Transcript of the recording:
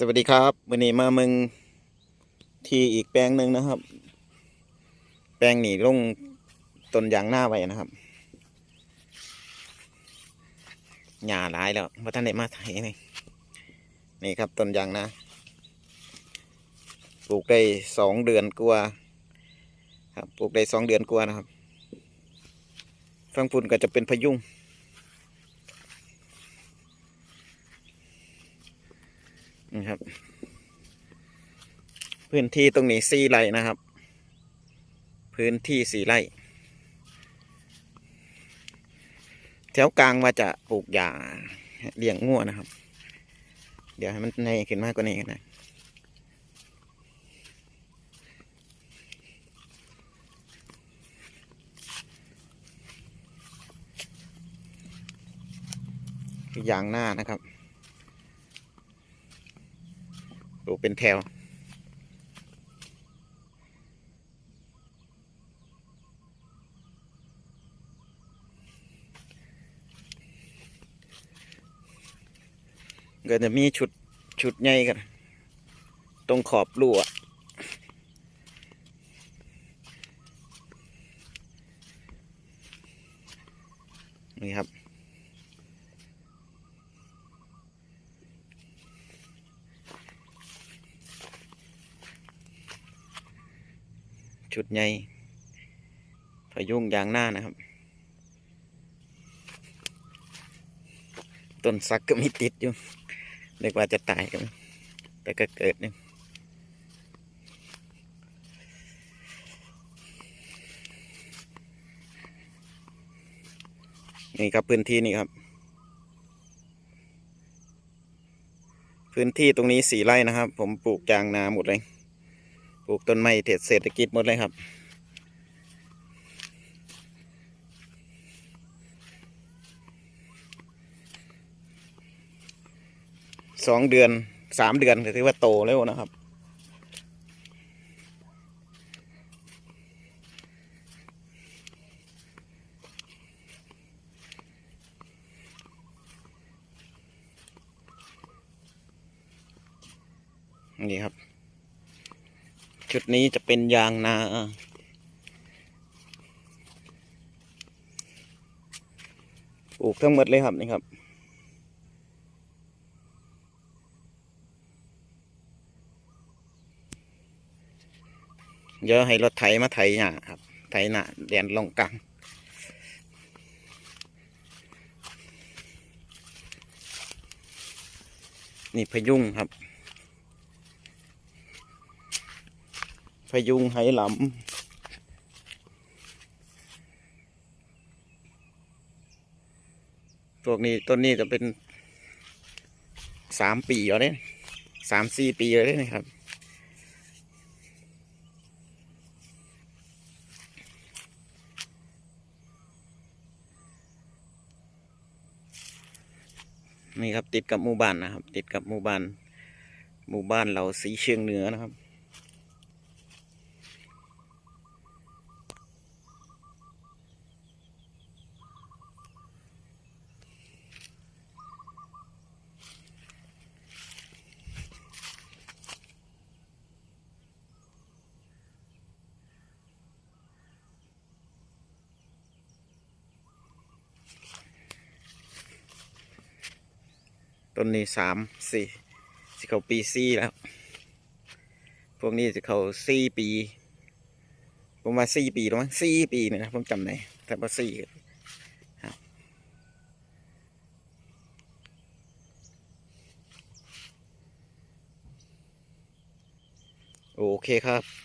สวัสดีครับวันนี้มาเมืองที่อีกแปลงหนึ่งนะครับ แปลงหนี่ลงต้นยางหน้าไว้นะครับหญ้าหลายแล้วว่าท่านได้มาไถนี่นี่ครับต้นยางนาปลูกได้สองเดือนกว่าครับปลูกได้สองเดือนกว่านะครับฟังปุ่นก็จะเป็นพยุง นะครับ พื้นที่ตรงนี้สี่ไร่นะครับ พื้นที่สี่ไร่แถวกลางว่าจะปลูกหญ้าเลี้ยงงัวนะครับ เดี๋ยวให้มันในขึ้นมากกว่านี้กันนะอยางหน้านะครับ ปลูเป็นแถว ก็จะมีชุด ชุดใหญ่กัน ตรงขอบรั้วนี่ครับ ชุดใหญ่พยุงยางหน้านะครับ ต้นสักก็มีติดอยู่เรียกว่าจะตายกันแต่ก็เกิดนี่นี่ครับพื้นที่นี่ครับ พื้นที่ตรงนี้สี่ไร่นะครับ ผมปลูกยางนาหมดเลย ปลูกต้นไม้เศรษฐกิจหมดเลยครับ สองเดือนสามเดือนถือว่าโตแล้วนะครับ นี่ครับ ชุดนี้จะเป็นยางนา ปลูกทั้งหมดเลยครับนี่ครับ เดี๋ยวให้รถไถมาไถหญ้าครับ ไถหน้าเดียนลงกลางนี่พยุงครับ พยุงไหหลำพวกนี้ต้นนี้จะเป็นสามปีแล้วเนี่ยสามสี่ปีแล้วเนี่ยครับ นี่ครับติดกับหมู่บ้านนะครับ ติดกับหมู่บ้านหมู่บ้านเราสีเชียงเหนือนะครับ ต้นนี้สามสี่สิเขาปีสี่แล้ว พวกนี้จะเขาสี่ปีผมว่าสี่ปีแล้วมั้งสี่ปีเนี่ยนะผมจำได้แต่ว่าสี่ครับโอเคครับ